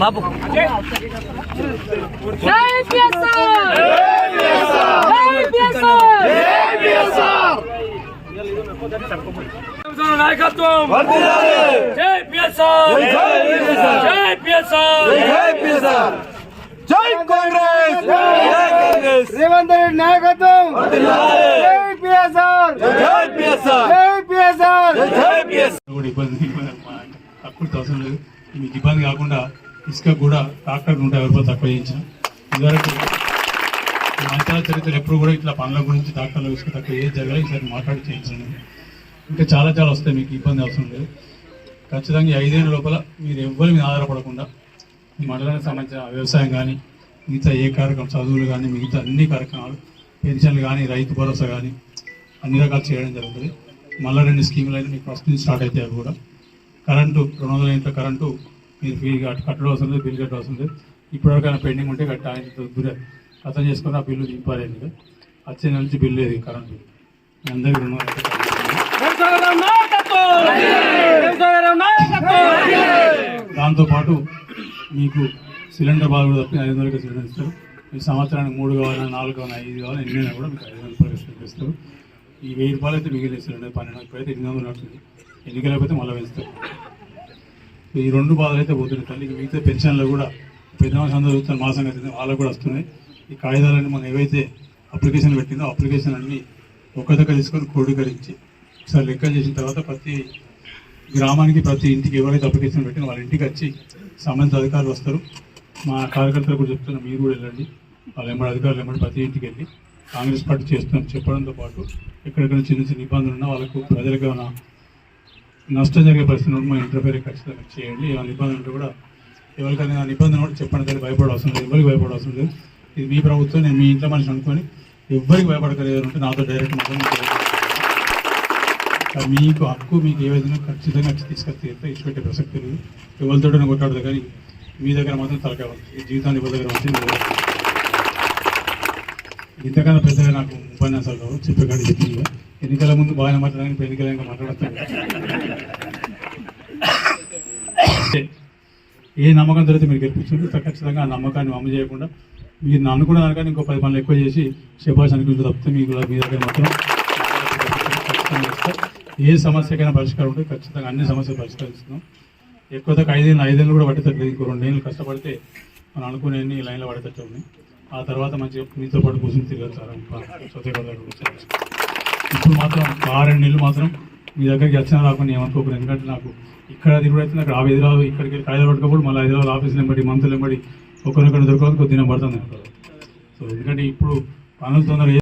బాబు. జై పిఎస్ఆర్ జై పిఎస్ఆర్ నాయకత్వం జై పిఎస్ఆర్ జై పిఎస్ఆర్ జై కాంగ్రెస్ రేవంత్ రెడ్డి నాయకత్వం జై పిఎస్ఆర్ జై పిఎస్ఆర్ జై పిఎస్ఆర్ జై పిఎస్ కూడా ఇబ్బంది తక్కువ అవసరం లేదు మీకు ఇబ్బంది కాకుండా ఇసుక కూడా ట్రాక్టర్ నూట యాభై రూపాయలు తక్కువ చేయించిన. ఇదివరకు మంచాల చరిత్ర ఎప్పుడు కూడా ఇట్లా పనుల గురించి ట్రాక్టర్లు ఇసుక తక్కువ ఏ జరగాలి ఈసారి మాట్లాడి చేయించండి. ఇంకా చాలా చాలా వస్తాయి మీకు ఇబ్బంది అవసరం లేదు. ఖచ్చితంగా ఐదేళ్ళ లోపల మీరు ఎవ్వరి మీద ఆధారపడకుండా ఈ మండలానికి సంబంధించిన వ్యవసాయం కానీ మిగతా ఏ కార్యక్రమం చదువులు కానీ మిగతా అన్ని కార్యక్రమాలు పెన్షన్లు కానీ రైతు భరోసా కానీ అన్ని రకాలు చేయడం జరుగుతుంది. మళ్ళీ రెండు స్కీములు అయితే మీకు ఫస్ట్ నుంచి స్టార్ట్ అవుతాయి అవి కూడా. కరెంటు రెండు వందల ఇంట్లో కరెంటు మీరు ఫీ కట్- కట్టడం అవసరం లేదు బిల్ కట్టడం అవసరం లేదు. ఇప్పటివరకైనా పెండింగ్ ఉంటే కట్ట ఆయన దూర అర్థం చేసుకుని ఆ బిల్లు దింపాలి కదా వచ్చే నెల నుంచి బిల్లు లేదు కరెంటు అందరికీ నాయకత్వం! దాంతోపాటు మీకు సిలిండర్ బాధ కూడా తప్పి ఐదు వందలకి సిలిండర్ ఇస్తారు. ఈ సంవత్సరానికి మూడు కావాలన్నా నాలుగు కావాలన్నా ఐదు కావాలన్నా ఎన్నైనా కూడా మీకు ఐదు వందల రూపాయలు ఇస్తారు. ఈ వెయ్యి రూపాయలు అయితే మిగిలిన సిలిండర్ పన్నెండు ఇప్పుడైతే ఎనిమిది వందలు నడుస్తుంది. ఎన్నికలైపోతే మళ్ళీ పెంచుతారు ఈ రెండు బాధలు అయితే పోతున్నాయి తల్లి. మిగతా పెన్షన్లు కూడా పెద్ద అందరూ చూస్తారు మా సంగతి వాళ్ళకు కూడా వస్తున్నాయి. ఈ కాగితాలన్నీ మనం ఏవైతే అప్లికేషన్ పెట్టిందో అప్లికేషన్ అన్నీ ఒక దగ్గర తీసుకొని క్రోడీకరించి ఒకసారి లెక్క చేసిన తర్వాత ప్రతి గ్రామానికి ప్రతి ఇంటికి ఎవరైతే అప్లికేషన్ పెట్టిన వాళ్ళ ఇంటికి వచ్చి సంబంధిత అధికారులు వస్తారు. మా కార్యకర్తలు కూడా చెప్తున్నా మీరు కూడా వెళ్ళండి. వాళ్ళ ఎంబడి అధికారులు ఎంబడి ప్రతి ఇంటికి వెళ్ళి కాంగ్రెస్ పార్టీ చేస్తుందని చెప్పడంతో పాటు ఎక్కడెక్కడ చిన్న చిన్న ఇబ్బందులు ఉన్నా వాళ్ళకు ప్రజలకు ఏమైనా నష్టం జరిగే పరిస్థితి ఉంటే మా ఇంటర్ఫేర్ ఖచ్చితంగా చేయండి. ఏమైనా ఇబ్బంది ఉంటే కూడా ఎవరికైనా ఏమైనా ఇబ్బంది ఉంటే చెప్పండి కానీ భయపడ లేదు. ఎవరికి భయపడ లేదు. ఇది మీ ప్రభుత్వం నేను మీ ఇంట్లో మనిషి అనుకొని ఎవరికి భయపడగలిగారు నాతో డైరెక్ట్ మాత్రం మీకు హక్కు మీకు ఏ విధంగా ఖచ్చితంగా తీసుకొచ్చి తీరితే ఇచ్చిపెట్టే ప్రసక్తి లేదు. ఎవరితోటైనా కొట్టాడదు కానీ మీ దగ్గర మాత్రం తలకాయ జీవితాన్ని ఎవరి దగ్గర వచ్చి ఇంతకన్నా పెద్దగా నాకు ఉపన్యాసాలు కావు కానీ చెప్పింది. ఎన్నికల ముందు బాగానే మాట్లాడాలని ఇప్పుడు ఎన్నికల ఇంకా మాట్లాడతాను. ఏ నమ్మకం జరిగితే మీరు గెలిపించుకుంటే ఖచ్చితంగా ఆ నమ్మకాన్ని అమలు చేయకుండా మీరు నన్ను అనుకున్న దానికన్నా ఇంకో పది పనులు ఎక్కువ చేసి శుభాష్ అనిపించు తప్పితే మీకు కూడా మీ దగ్గర మాత్రం ఏ సమస్యకైనా పరిష్కారం ఉంటే ఖచ్చితంగా అన్ని సమస్యలు పరిష్కరిస్తున్నాం. ఎక్కువ తక్కువ ఐదేళ్ళు ఐదేళ్ళు కూడా పట్టేటట్టు ఇంకో రెండేళ్ళు కష్టపడితే మనం అనుకునే లైన్లో పడేటట్టు ఉన్నాయి. ఆ తర్వాత మంచిగా మీతో పాటు కూర్చొని తిరగచ్చారు ఇప్పుడు మాత్రం ఆ రెండు నెలలు మాత్రం మీ దగ్గరికి వచ్చినా రాకుండా ఏమనుకోకూడదు ఎందుకంటే నాకు ఇక్కడ తిరుగుడైతే నాకు ఆ హైదరాబాద్ ఇక్కడికి హైదరాబాద్ కాయలు మళ్ళీ హైదరాబాద్ ఆఫీస్ నెంబడి మంత్రులు నెంబడి ఒకరినొకరిని దొరకదు కొద్దిగా పడుతుంది సో ఎందుకంటే ఇప్పుడు పనులు తొందరగా